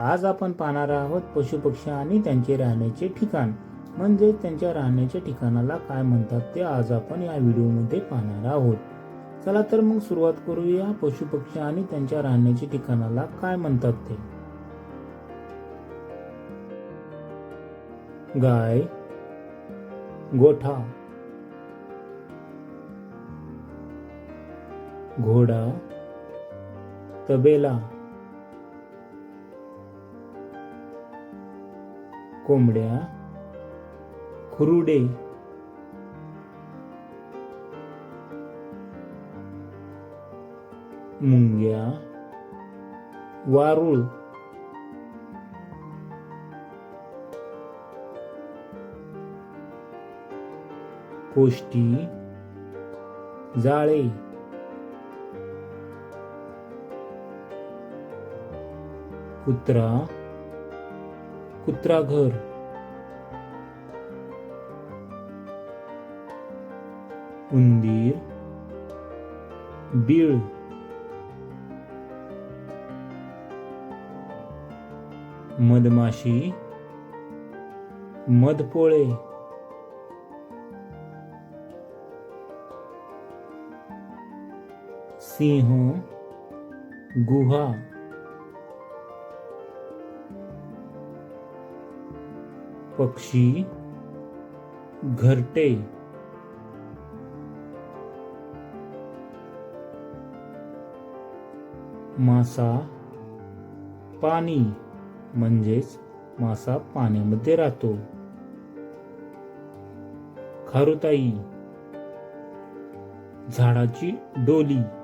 आज आपण पाहणार आहोत पशुपक्षी आणि त्यांचे राहण्याचे ठिकाण. म्हणजे त्यांच्या राहण्याच्या ठिकाणाला काय म्हणतात ते आज आपण या व्हिडिओमध्ये पाहणार आहोत. चला तर मग सुरुवात करूया. पशुपक्षी आणि त्यांच्या राहण्याच्या ठिकाणाला काय म्हणतात ते? गाय गोठा घोडा तबेला कोंबड्या खुरुडे मुंग्या वारुळ कोष्टी जाळे कुत्रा कुत्रा घर उंदीर. बीळ. मधमाशी. मधपोळे. सिंह. गुहा. पक्षी घरटे. मासा पाणी म्हणजेच मासा पाण्यामध्ये राहतो. खारुताई झाडाची डोली.